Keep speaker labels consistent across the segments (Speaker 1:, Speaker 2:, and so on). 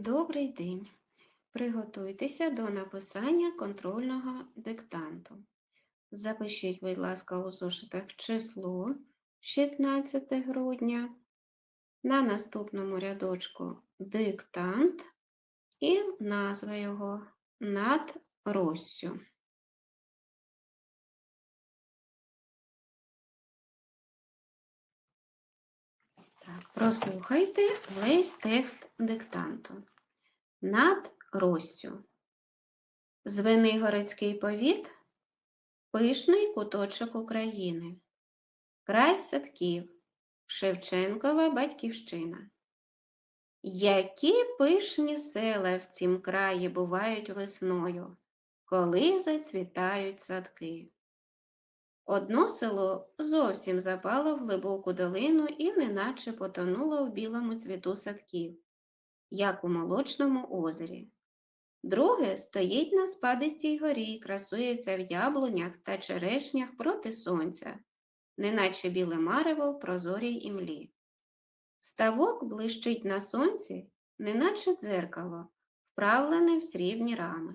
Speaker 1: Добрий день. Приготуйтеся до написання контрольного диктанту. Запишіть, будь ласка, у зошитах число 16 грудня. На наступному рядочку диктант і назва його над Россю. Прослухайте весь текст диктанту. Над Россю. Звенигородський повіт пишний куточок України. Край садків. Шевченкова батьківщина. Які пишні села в цім краї бувають весною, коли зацвітають садки. Одно село зовсім запало в глибоку долину і неначе потонуло в білому цвіту садків, як у молочному озері. Друге стоїть на спадистій горі красується в яблунях та черешнях проти сонця, неначе біле марево в прозорій імлі. Ставок блищить на сонці, неначе дзеркало, вправлене в срібні рами.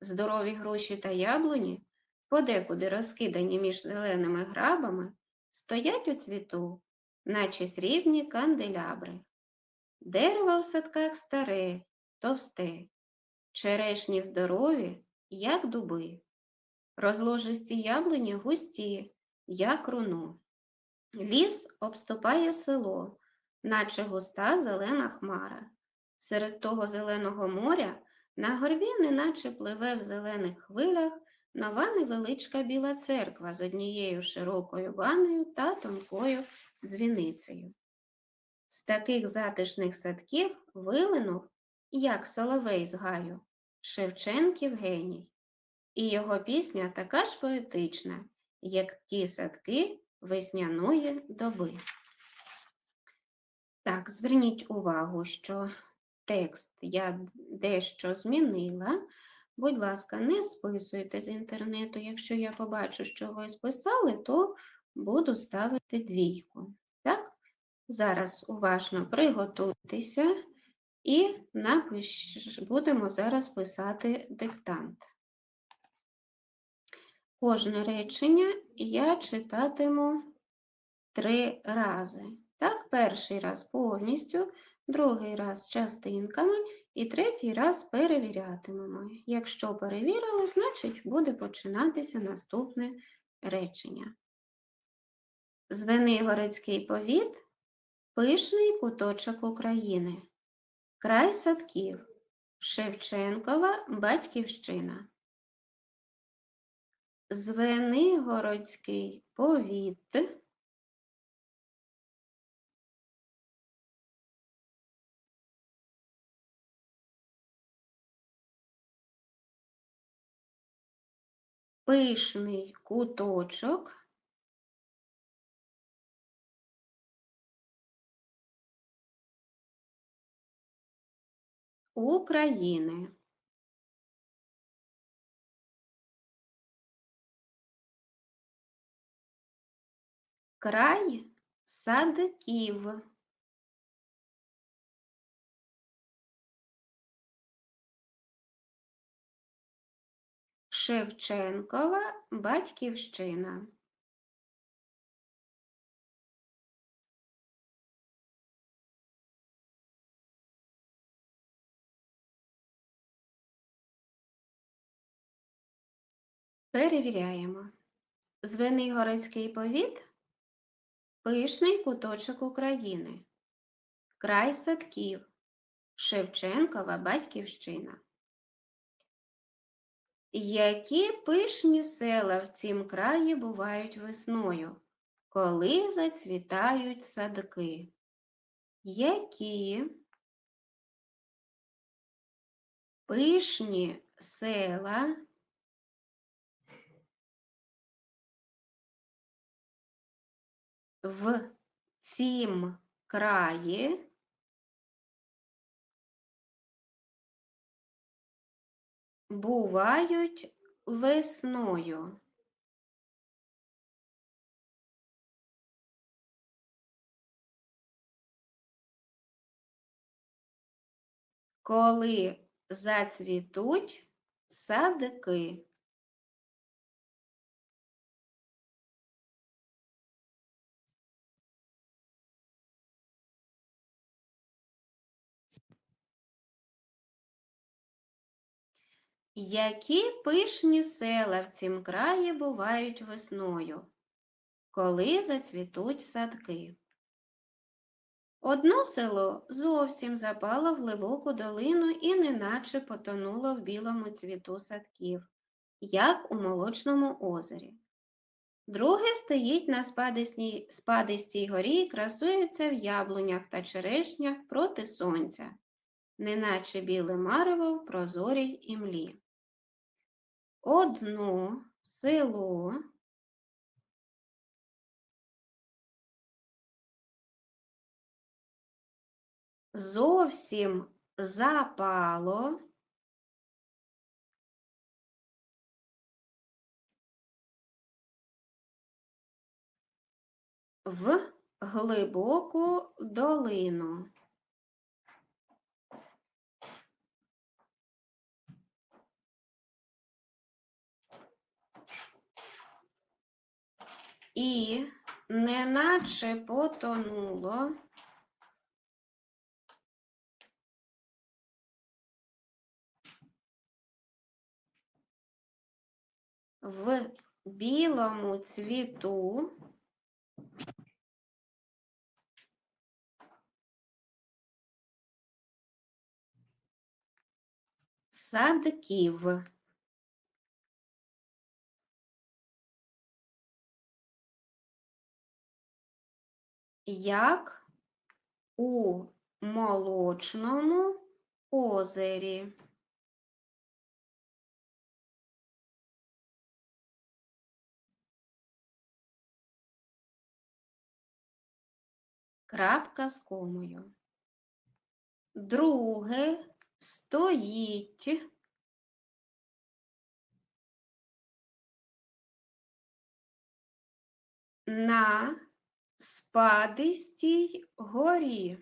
Speaker 1: Здорові груші та яблуні подекуди розкидані між зеленими грабами, стоять у цвіту, наче срібні канделябри. Дерево в садках старе, товсте, черешні здорові, як дуби, розложисті яблуні густі, як руно. Ліс обступає село, наче густа зелена хмара. Серед того зеленого моря на горбі неначе пливе в зелених хвилях нова невеличка біла церква з однією широкою ванною та тонкою дзвіницею. З таких затишних садків вилинув, як соловей з гаю, Шевченків геній, і його пісня така ж поетична, як ті садки весняної доби. Так, зверніть увагу, що текст я дещо змінила. Будь ласка, не списуйте з інтернету. Якщо я побачу, що ви списали, то буду ставити двійку. Так? Зараз уважно приготуйтеся і напиш... будемо зараз писати диктант. Кожне речення я читатиму три рази. Так, перший раз повністю, другий раз частинками і третій раз перевірятимемо. Якщо перевірили, значить буде починатися наступне речення. Звенигородський повіт пишний куточок України. Край садків. Шевченкова батьківщина. Звенигородський повіт пишний куточок. України. Край садків. Шевченкова батьківщина. Перевіряємо. Звенигородський повіт пишний куточок України. Край садків. Шевченкова батьківщина. Які пишні села в цім краї бувають весною, коли зацвітають садки? Які пишні села в цім краї бувають весною. коли зацвітуть садки. Які пишні села в цім краї бувають весною, коли зацвітуть садки? Одно село зовсім запало в глибоку долину і неначе потонуло в білому цвіту садків, як у молочному озері. Друге стоїть на спадистій, спадистій горі і красується в яблунях та черешнях проти сонця, неначе біле марево в прозорій імлі. Одно село зовсім запало в глибоку долину. І неначе потонуло в білому цвіту садків. Як у молочному озері. Крапка з комою. Друге стоїть на спадистій горі.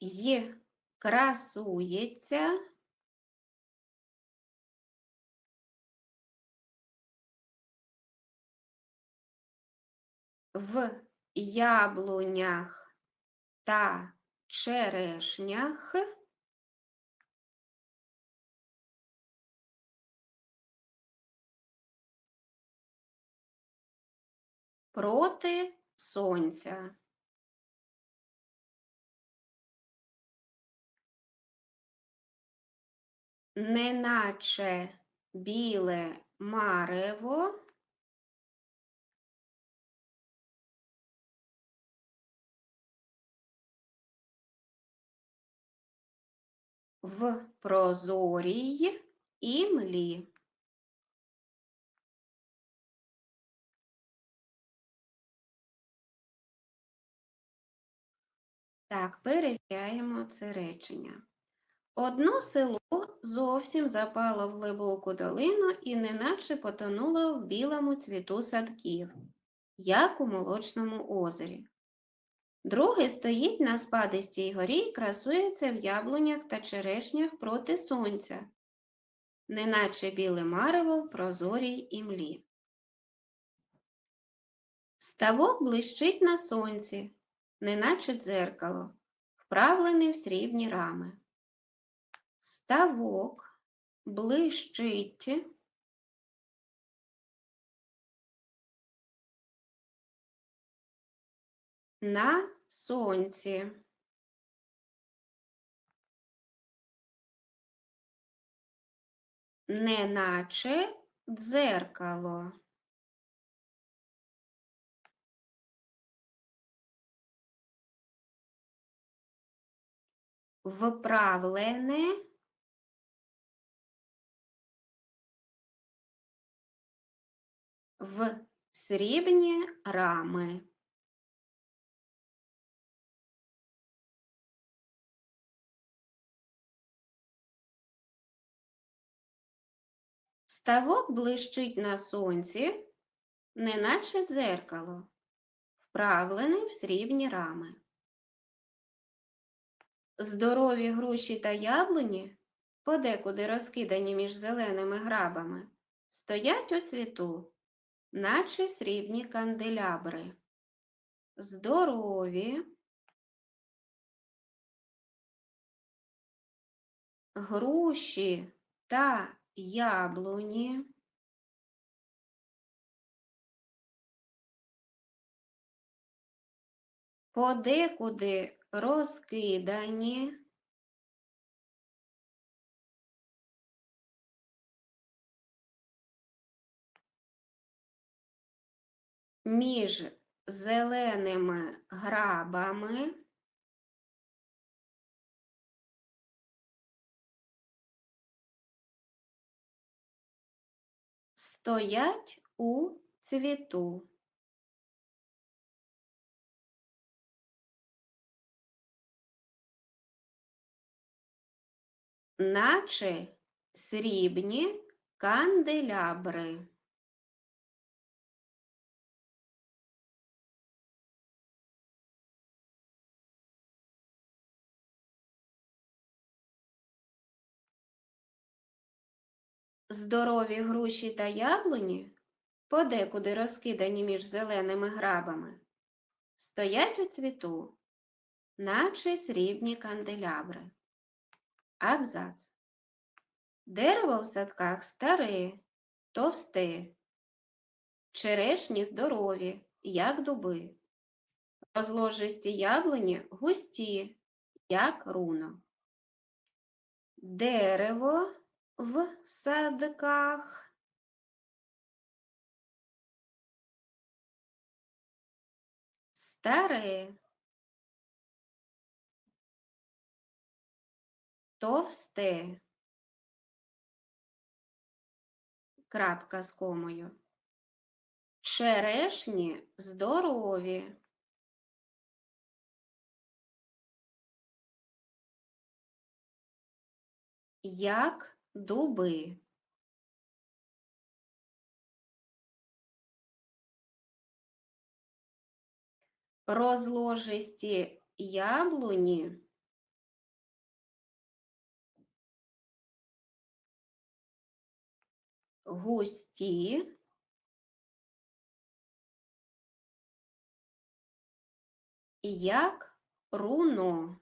Speaker 1: Й красується в яблунях та черешнях проти сонця. Неначе біле марево в прозорій імлі. Так, перевіряємо це речення. Одно село зовсім запало в глибоку долину і неначе потонуло в білому цвіту садків, як у молочному озері. Друге стоїть на спадистій горі і красується в яблунях та черешнях проти сонця, неначе біле марево в прозорій імлі. Ставок блищить на сонці, неначе дзеркало, вправлений в срібні рами. Ставок блищить на сонці. Неначе дзеркало. Вправлене в срібні рами. Ставок блищить на сонці, неначе дзеркало, вправлений в срібні рами. Здорові груші та яблуні, подекуди розкидані між зеленими грабами, стоять у цвіту, наче срібні канделябри. Здорові, груші та яблуні. Подекуди розкидані. Між зеленими грабами стоять у цвіту. Наче срібні канделябри. Здорові груші та яблуні, подекуди розкидані між зеленими грабами, стоять у цвіту, наче срібні канделябри. Абзац. Дерево в садках старе, товсте, черешні здорові, як дуби, розложисті яблуні густі, як руно. Дерево в садках. Старе. Товсте. Крапка з комою. Черешні здорові. Як дуби. Розложисті яблуні густі як руно.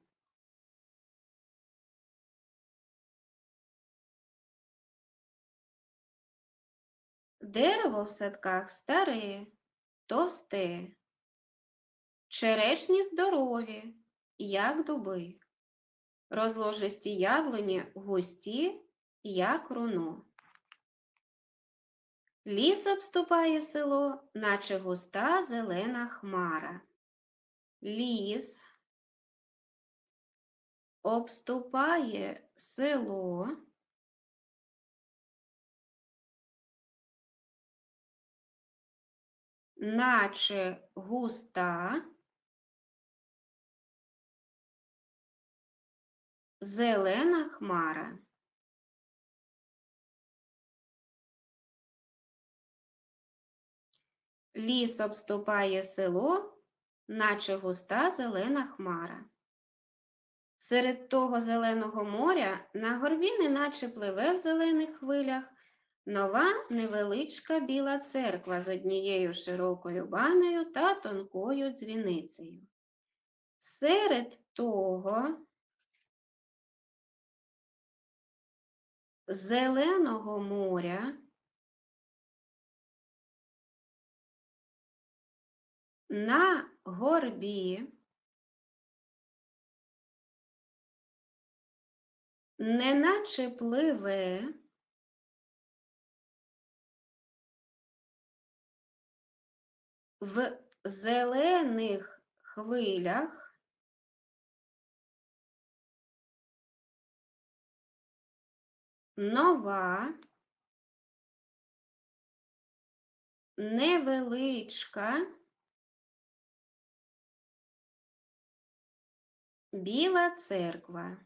Speaker 1: Дерево в садках старе, товсте, черешні здорові, як дуби, розложисті яблуні густі, як руно. Ліс обступає село, наче густа зелена хмара. Ліс обступає село. наче густа, зелена хмара. Ліс обступає село, наче густа зелена хмара. Серед того зеленого моря на горбі неначе пливе в зелених хвилях Нова невеличка біла церква з однією широкою банею та тонкою дзвіницею. Серед того зеленого моря на горбі. Неначе пливе. В зелених хвилях. Нова. Невеличка біла церква.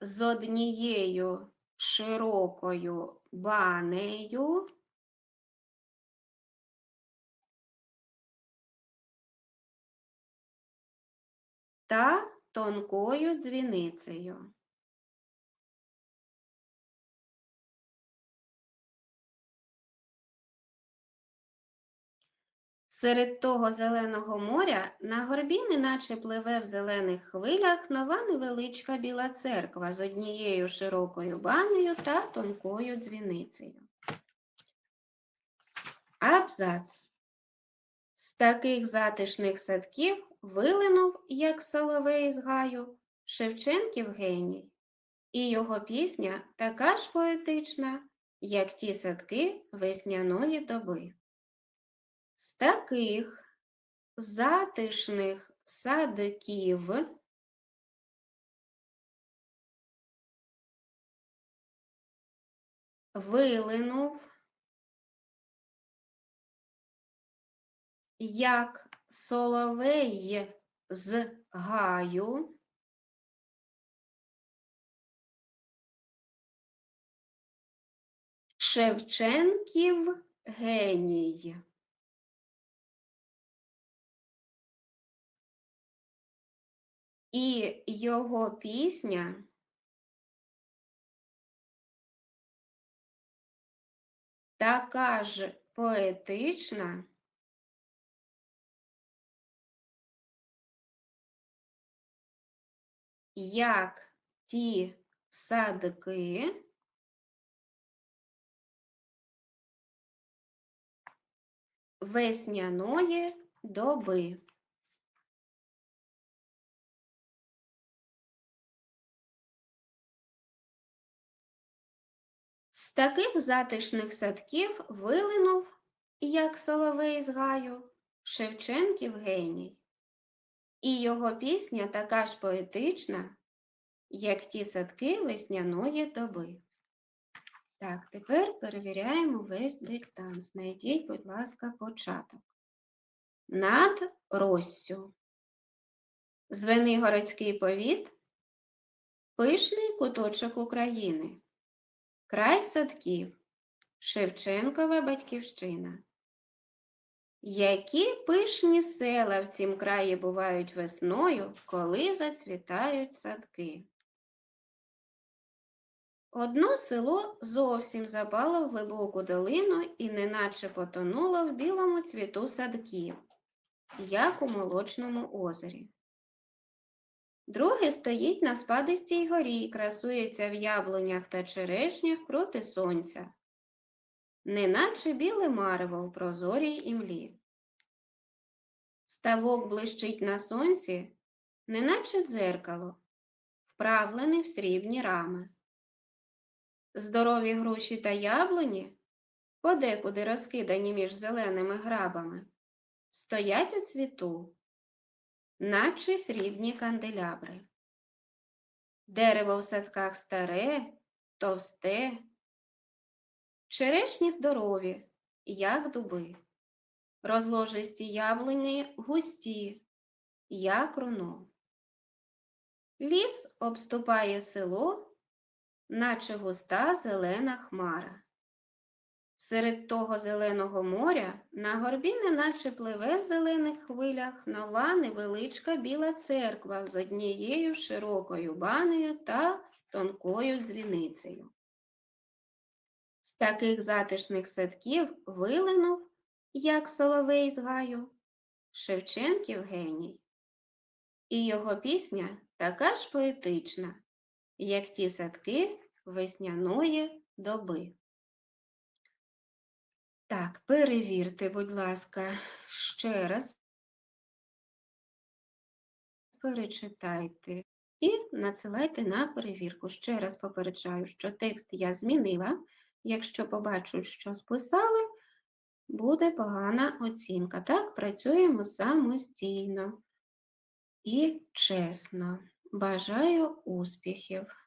Speaker 1: З однією широкою банею та тонкою дзвіницею. Серед того зеленого моря на горбі неначе пливе в зелених хвилях нова невеличка біла церква з однією широкою банею та тонкою дзвіницею. Абзац. З таких затишних садків вилинув, як соловей з гаю, Шевченків геній, і його пісня така ж поетична, як ті садки весняної доби. З таких затишних садків вилинув, як соловей з гаю, Шевченків геній. І його пісня така ж поетична, як ті садки, весняної доби. Таких затишних садків вилинув, як соловей з гаю, Шевченків геній. І його пісня така ж поетична, як ті садки весняної доби. Так, тепер перевіряємо весь диктант. Знайдіть, будь ласка, початок. Над Россю. Звенигородський повіт. Пишний куточок України. Край садків. Шевченкова батьківщина. Які пишні села в цім краї бувають весною, коли зацвітають садки? Одно село зовсім запало в глибоку долину і неначе потонуло в білому цвіту садків, як у молочному озері. Друге стоїть на спадистій горі красується в яблунях та черешнях проти сонця, неначе біле марево в прозорій імлі. Ставок блищить на сонці, неначе дзеркало, вправлене в срібні рами. Здорові груші та яблуні, подекуди розкидані між зеленими грабами, стоять у цвіту, наче срібні канделябри. Дерево в садках старе, товсте, черешні здорові, як дуби, розложисті яблуні густі, як руно. Ліс обступає село наче густа зелена хмара. Серед того зеленого моря на горбі неначе пливе в зелених хвилях нова невеличка біла церква з однією широкою банею та тонкою дзвіницею. З таких затишних садків вилинув, як соловей з гаю, Шевченків геній. І його пісня така ж поетична, як ті садки весняної доби. Так, перевірте, будь ласка, ще раз перечитайте і надсилайте на перевірку. Ще раз попереджаю, що текст я змінила. Якщо побачу, що списали, буде погана оцінка. Так, працюємо самостійно і чесно. Бажаю успіхів!